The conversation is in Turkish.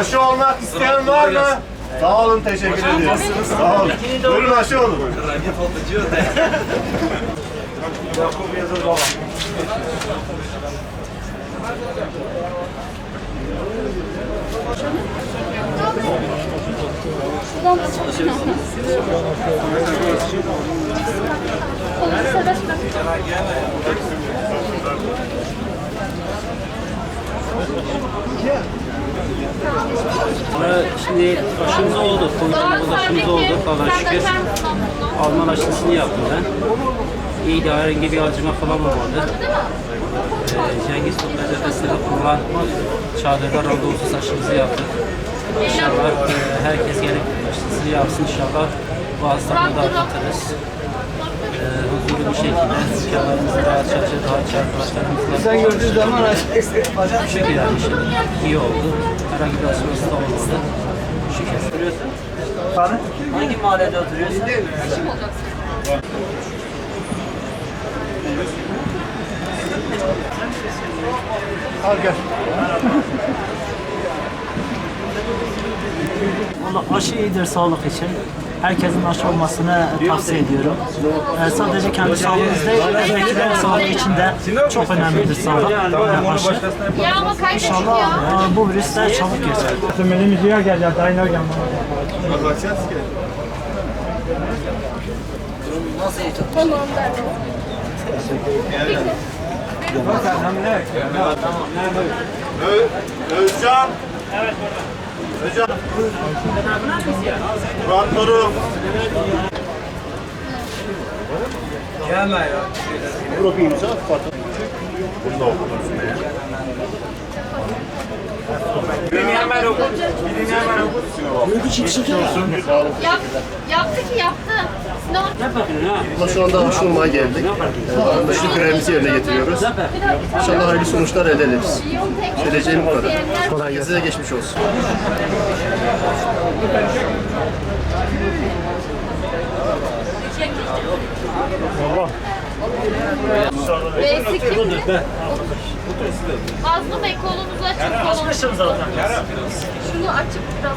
Aşı olmak isteyen var mı? Sağ olun, teşekkür ediyoruz. Sağ olun. Buyurun aşı olun. Kolumu serbest bırak. Ee, Şimdi aşımız oldu. Covid-19 aşımız oldu. Allah'a şükür. Alman aşısını yaptım ben. İyiydi. Herhangi bir acıma falan olmadı. Ee, Cengiz Toplar Cephesi'nde kurulan çadırda randevusuz aşımızı yaptık. İnşallah e, herkes gelip aşısını yapsın inşallah. Hastalığı da atlatırız. Ee, şekilde dükkanlarımızı çalışır, rahat arkadaşlarımızla. Sen gördüğün zaman Şükür yani şimdi iyi oldu. Herhangi bir aşaması da olmadı. Şükür. Oturuyorsun? Hangi mahallede oturuyorsun? Al gel. Valla aşı iyidir sağlık için. Herkesin aşı olmasını tavsiye ediyorum. Ee, sadece kendi sağlığınız değil, özellikle sağlığı için de çok önemlidir sağlık. Yani aşı. İnşallah e, bu virüs de çabuk geçer. Tamam ben. Ö Özcan. Özcan. Murat Doruk. Burada bir imza at. Fatih. Birini hemen oku. Birini hemen oku. Yap, yaptı ki yaptı. Sinan. Ama şu anda olmaya geldik. Ee, Aşı görevimizi yerine getiriyoruz. İnşallah hayırlı sonuçlar elde ederiz. Söyleyeceğim bu kadar. Kolay gelsin. Size geçmiş olsun. B'si kimdi? Mazlum Bey kolunuzu açın. Açmışım zaten. Şunu açıp biraz.